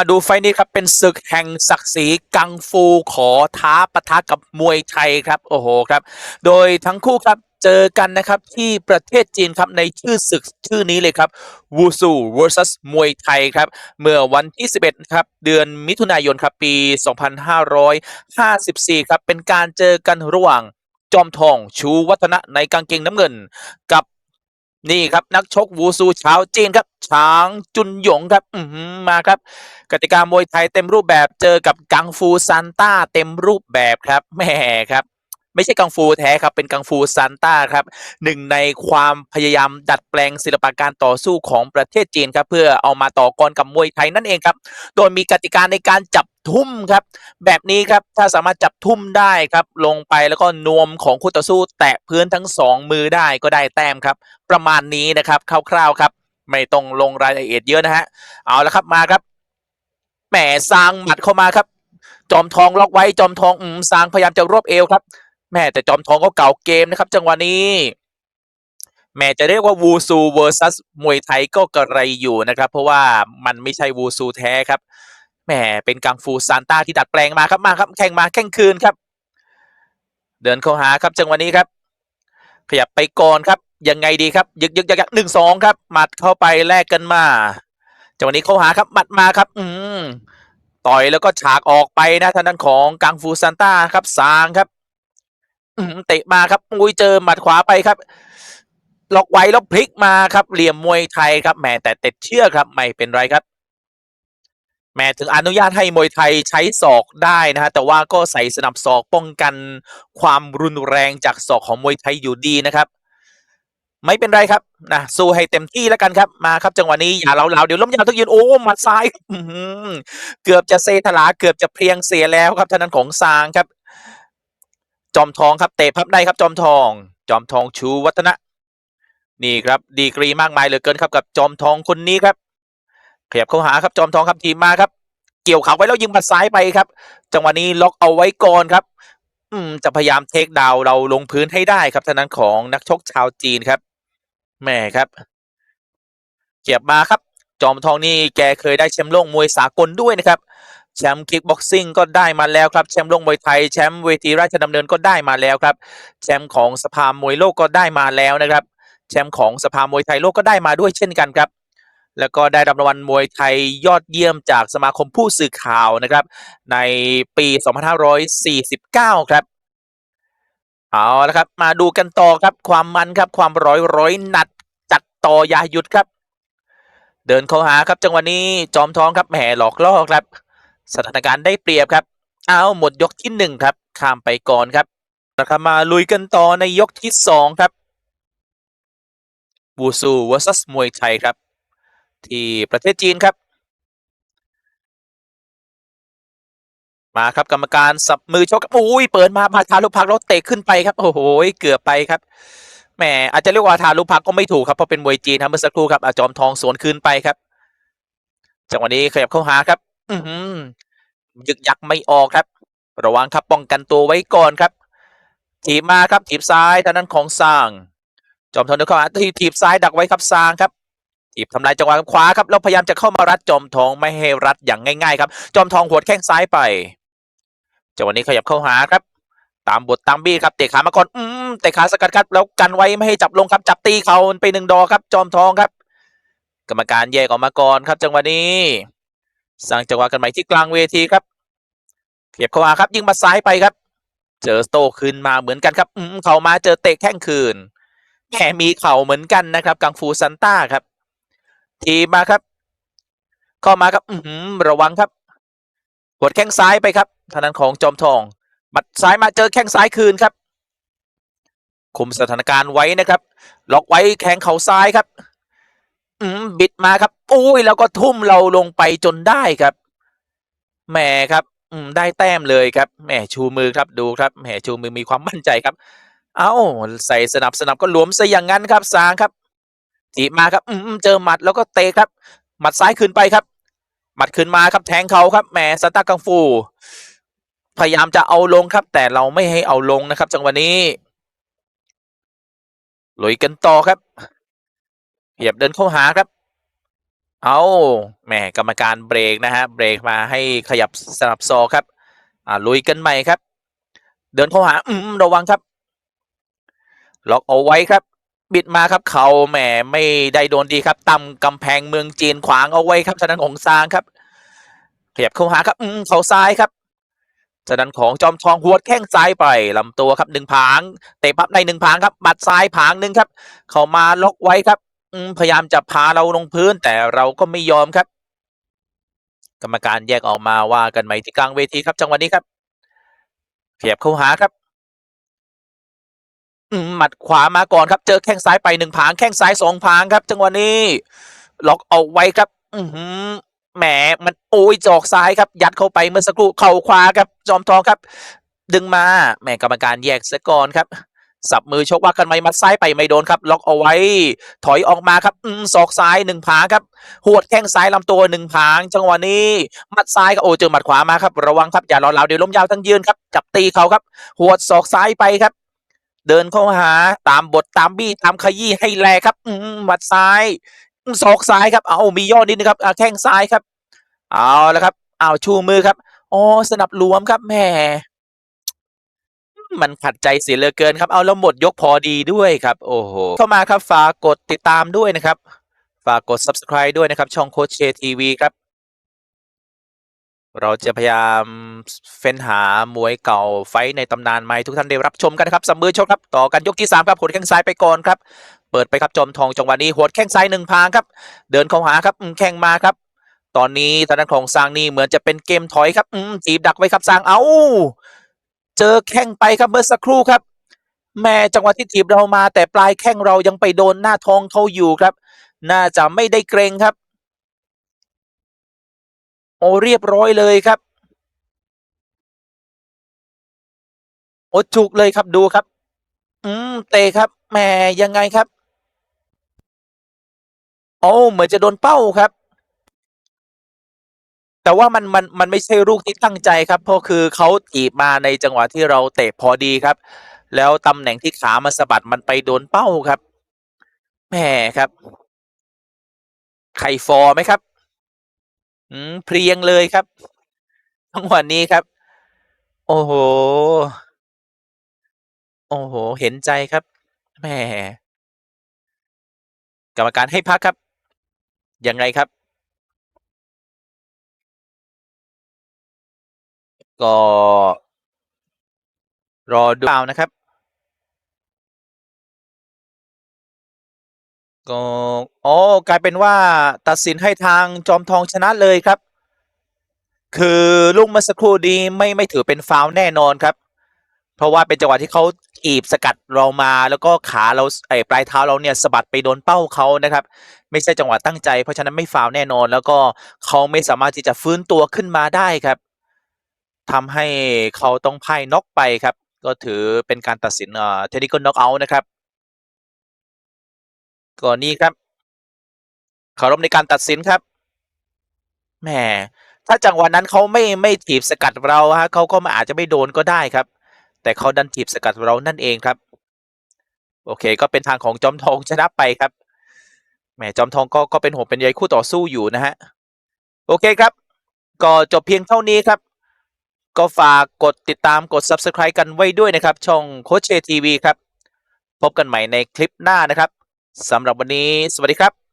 มาดูไฟนี้ครับเป็นศึกแห่งศักดิ์ศรีกังฟูขอท้าปะทะกับมวยไทยครับโอ้โหครับ โดยทั้งคู่ครับเจอกันนะครับที่ประเทศจีนครับในชื่อศึกชื่อนี้เลยครับวูซู vs มวยไทยครับ เมื่อวันที่ 11ครับเดือนมิถุนายนครับปี 2554 ครับ เป็นการเจอกันระหว่างจอมทองชูวัฒนะในกางเกงน้ำเงิน กับ นี่ครับนักชกวูซูชาวจีนครับช้างจุนหยงครับอืมาครับ กติกามวยไทยเต็มรูปแบบเจอกับกังฟูซันต้าเต็มรูปแบบครับแหม่ครับ ไม่ใช่กังฟูแท้ครับเป็นกังฟูซานต้าครับหนึ่งในความพยายามดัดแปลงศิลปะการต่อสู้ของประเทศจีนครับเพื่อเอามาต่อกรกับมวยไทยนั่นเองครับ โดยมีกติกาในการจับทุ่มครับ แบบนี้ครับถ้าสามารถจับทุ่มได้ครับ ลงไปแล้วก็นวมของคู่ต่อสู้แตะพื้นทั้งสองมือได้ก็ได้แต้มครับ ประมาณนี้นะครับคร่าวๆครับ ไม่ต้องลงรายละเอียดเยอะนะฮะเอาละครับมาครับแหมซางหมัดเข้ามาครับ จอมทองล็อกไว้จอมทองอืมซางพยายามจะรวบเอวครับ แม่แต่จอมทองก็เก่าเกมนะครับ จังหวะนี้แม่จะเรียกว่าวูซูเวอร์ซัสมวยไทยก็กระไรอยู่นะครับ เพราะว่ามันไม่ใช่วูซูแท้ครับแหมเป็นกังฟูซานต้าที่ดัดแปลงมาครับมาครับแข่งมาแข่งคืนครับ เดินเข้าหาครับจังหวะนี้ครับ ขยับไปก่อนครับยังไงดีครับ ยึกยึกยักยักหนึ่งสองครับหมัดเข้าไปแลกกันมาจังหวะนี้เข้าหาครับหมัดมาครับ อืมต่อยแล้วก็ฉากออกไปนะทางด้านของกังฟูซานต้าครับซางครับ เตะมาครับอุ้ยเจอหมัดขวาไปครับ ล็อกไว้แล้วพลิกมาครับ เหลี่ยมมวยไทยครับแหมแต่ติดเชือกครับ ไม่เป็นไรครับแหมถึงอนุญาตให้มวยไทยใช้ศอกได้นะฮะแต่ว่าก็ใส่สนับศอกป้องกันความรุนแรงจากศอกของมวยไทยอยู่ดีนะครับ ไม่เป็นไรครับนะสู้ให้เต็มที่แล้วกันครับมาครับ จังหวะนี้อย่าเหลาๆเดี๋ยวล้มยาวทุกยืนโอ้หมัดซ้ายเกือบจะเซทลาเกือบจะเพียงเสียแล้วครับท่านั้นของซางครับ จอมทองครับเตะพับในครับจอมทอง จอมทองชูวัฒนะ นี่ครับดีกรีมากมายเหลือเกินครับกับจอมทองคนนี้ครับขยับเข้าหาครับจอมทองครับทีมมาครับ เกี่ยวเขาไว้แล้วยิงหมัดซ้ายไปครับ จังหวะนี้ล็อกเอาไว้ก่อนครับ อืมจะพยายามเทคดาวเราลงพื้นให้ได้ครับท่านั้นของนักชกชาวจีนครับแหม่ครับเกียบมาครับ จอมทองนี่แกเคยได้แชมป์โลกมวยสากลด้วยนะครับ แชมป์คิกบ็อกซิ่งก็ได้มาแล้วครับแชมป์โลกมวยไทยแชมป์เวทีราชดำเนินก็ได้มาแล้วครับแชมป์ของสภามวยโลกก็ได้มาแล้วนะครับแชมป์ของสภามวยไทยโลกก็ได้มาด้วยเช่นกันครับ แล้วก็ได้รับรางวัลมวยไทยยอดเยี่ยมจากสมาคมผู้สื่อข่าวนะครับ ในปี 2549 ครับเอาละครับ มาดูกันต่อครับความมันครับความร้อยร้อยหนัดจัดต่ออยาหยุดครับ เดินเข้าหาครับจังหวะนี้จอมทองครับแหมหลอกล่อครับ สถานการณ์ได้เปรียบครับ เอาหมดยกที่หนึ่งครับ ข้ามไปก่อนครับนะครับมาลุยกันต่อในยกที่สองครับวูซู vs มวยไทยครับ ที่ประเทศจีนครับ มาครับกรรมการสับมือชกอุ้ยเปิดมาพาทาลุพักแล้วเตะขึ้นไปครับ โอ้โหเกือบไปครับแหมอาจจะเรียกว่าทาลุพักก็ไม่ถูกครับเพราะเป็นมวยจีนครับเมื่อสักครู่ครับอาจอมทองสวนคืนไปครับจังหวะนี้ขยับเข้าหาครับ อือหือ ยึกยักไม่ออกครับ ระวังครับ ป้องกันตัวไว้ก่อนครับ ถีบมาครับ ถีบซ้ายทางนั้นของซาง จอมทองเดินเข้าหาทีถีบซ้ายดักไว้ครับซางครับ ถีบทำลายจังหวะขวาครับ แล้วพยายามจะเข้ามารัดจอมทองไม่ให้รัดอย่างง่ายๆครับ จอมทองหัวดแข้งซ้ายไป จังหวะนี้ขยับเข้าหาครับ ตามบทตามบี้ครับ เตะขามาก่อน อืมเตะขาสกัดครับ แล้วกันไว้ไม่ให้จับลงครับ จับตีเขาไปหนึ่งดอกครับ จอมทองครับ กรรมการแยกออกมาก่อนครับ จังหวะนี้ สร้างจังหวะกันใหม่ที่กลางเวทีครับเขียบเข้ามาครับยิงมาซ้ายไปครับ เจอสโตขึ้นมาเหมือนกันครับอืมเข่ามาเจอเตะแข้งคืนแหมมีเข่าเหมือนกันนะครับ กังฟูซันต้าครับ ทีมาครับ เข้ามาครับ อือหือระวังครับกดแข้งซ้ายไปครับทางนั้นของจอมทองบัดซ้ายมาเจอแข้งซ้ายคืนครับ คุมสถานการณ์ไว้นะครับ ล็อกไว้แข้งเข่าซ้ายครับ อืมบิดมาครับอุ้ยแล้วก็ทุ่มเราลงไปจนได้ครับแหมครับ อืมได้แต้มเลยครับแหมชูมือครับดูครับแหมชูมือมีความมั่นใจครับ เอ้าใส่สนับสนับก็หลวมซะอย่างนั้นครับสางครับจีมาครับ อืมเจอหมัดแล้วก็เตะครับ หมัดซ้ายขึ้นไปครับ หมัดขึ้นมาครับแทงเขาครับแหมสตาร์กังฟู พยายามจะเอาลงครับ แต่เราไม่ให้เอาลงนะครับ จังหวะนี้ลุยกันต่อครับ เหยียบเดินเข้าหาครับ เอาแหมกรรมการเบรกนะฮะเบรกมาให้ขยับสนับซอครับ อ่าลุยกันใหม่ครับ เดินเข้าหาอืมระวังครับ ล็อกเอาไว้ครับ บิดมาครับเขาแหมไม่ได้โดนดีครับต่ำกำแพงเมืองจีนขวางเอาไว้ครับทางด้านของซางครับ ขยับเข้าหาครับ อืมเขาซ้ายครับทางด้นของจอมทองหัวดแข้งซ้ายไปลำตัวครับหนึ่งผางเตะปั๊บในหนึ่งผางครับหมัดซ้ายผางหนึ่งครับ เข้ามาล็อกไว้ครับ พยายามจะพาเราลงพื้นแต่เราก็ไม่ยอมครับ กรรมการแยกออกมาว่ากันใหม่ที่กลางเวทีครับ จังหวะนี้ครับเขยบเข้าหาครับหมัดขวามาก่อนครับ เจอแข้งซ้ายไปหนึ่งผางแข้งซ้ายสองผางครับ จังหวะนี้ ล็อกเอาไว้ครับ อืแหมมันโอ้ยจอกซ้ายครับ ยัดเข้าไปเมื่อสักครู่เข่าขวาครับ จอมทองครับ ดึงมาแหมกรรมการแยกซะก่อนครับ สับมือชกว่ากันไหมมัดซ้ายไปไม่โดนครับ ล็อกเอาไว้ ถอยออกมาครับอืมศอกซ้ายหนึ่งผางครับ หวดแข้งซ้ายลำตัวหนึ่งผาง จังหวะนี้มัดซ้ายก็โอ้เจอหมัดขวามาครับ ระวังครับอย่ารอเหลาเดี๋ยวล้มยาวทั้งยืนครับ จับตีเขาครับ หวดศอกซ้ายไปครับ เดินเข้าหาตามบทตามบี้ตามขยี้ให้แลครับ อืมหมัดซ้ายศอกซ้ายครับ เอามีย่อนิดนึงครับอ่าแข้งซ้ายครับ เอาแล้วครับ เอาชูมือครับอ๋อสนับรวมครับแหม มันขัดใจเสียเหลือเกินครับ เอาแล้วหมดยกพอดีด้วยครับ โอ้โห เข้ามาครับฝากกดติดตามด้วยนะครับ ฝากกด subscribe ด้วยนะครับ ช่องโคชเชทีวีครับ เราจะพยายามเฟ้นหามวยเก่าไฟในตำนานให้ทุกท่านได้รับชมกันนะครับสำมือชกครับ ต่อกันยกที่3ครับหัวแข้งซ้ายไปก่อนครับ เปิดไปครับจอมทองจังหวะนี้หัวแข้งซ้ายหนึ่งพางครับ เดินเข้าหาครับแข้งมาครับ ตอนนี้ทางด้านของซางนี่เหมือนจะเป็นเกมถอยครับอืมจีบดักไว้ครับซางเอา เจอแข้งไปครับเมื่อสักครู่ครับ แม่จังหวะที่ถีบเรามา แต่ปลายแข้งเรายังไปโดนหน้าท้องเขาอยู่ครับ น่าจะไม่ได้เกรงครับ โอเรียบร้อยเลยครับโอจุกเลยครับดูครับ อืมเตะครับแหมยังไงครับ โอ้เหมือนจะโดนเป้าครับ แต่ว่ามันมันมันไม่ใช่ลูกที่ตั้งใจครับ เพราะคือเขาถีบมาในจังหวะที่เราเตะพอดีครับ แล้วตำแหน่งที่ขามาสะบัดมันไปโดนเป้าครับแหมครับไข่ฟอร์ไหมครับ อืมเพรียงเลยครับจังหวะนี้ครับ โอ้โห โอ้โห เห็นใจครับแหมกรรมการให้พักครับ ยังไงครับ ก็ รอดูเปล่านะครับ ก็อ๋อกลายเป็นว่าตัดสินให้ทางจอมทองชนะเลยครับ คือลูกเมื่อสักครู่นี้ไม่ไม่ถือเป็นฟาวแน่นอนครับ เพราะว่าเป็นจังหวะที่เขาอีบสกัดเรามาแล้วก็ขาเราไอ้ปลายเท้าเราเนี่ยสะบัดไปโดนเป้าเขานะครับ ไม่ใช่จังหวะตั้งใจ เพราะฉะนั้นไม่ฟาวแน่นอน แล้วก็เขาไม่สามารถที่จะฟื้นตัวขึ้นมาได้ครับ ทำให้เขาต้องพ่ายน็อกไปครับ ก็ถือเป็นการตัดสินเอ่อเทคนิคอลน็อกเอาท์นะครับก่อนนี้ครับเคารพในการตัดสินครับแหมถ้าจังหวะนั้นเขาไม่ไม่ถีบสกัดเราฮะเขาก็อาจจะไม่โดนก็ได้ครับ แต่เขาดันถีบสกัดเรานั่นเองครับ โอเค ก็เป็นทางของจอมทองชนะไปครับแหมจอมทองก็ก็เป็นห่วงเป็นใยคู่ต่อสู้อยู่นะฮะโอเคครับ ก็จบเพียงเท่านี้ครับ ก็ฝากกดติดตามกด subscribe กันไว้ด้วยนะครับ ช่องโคชเชทีวีครับ พบกันใหม่ในคลิปหน้านะครับสำหรับวันนี้สวัสดีครับ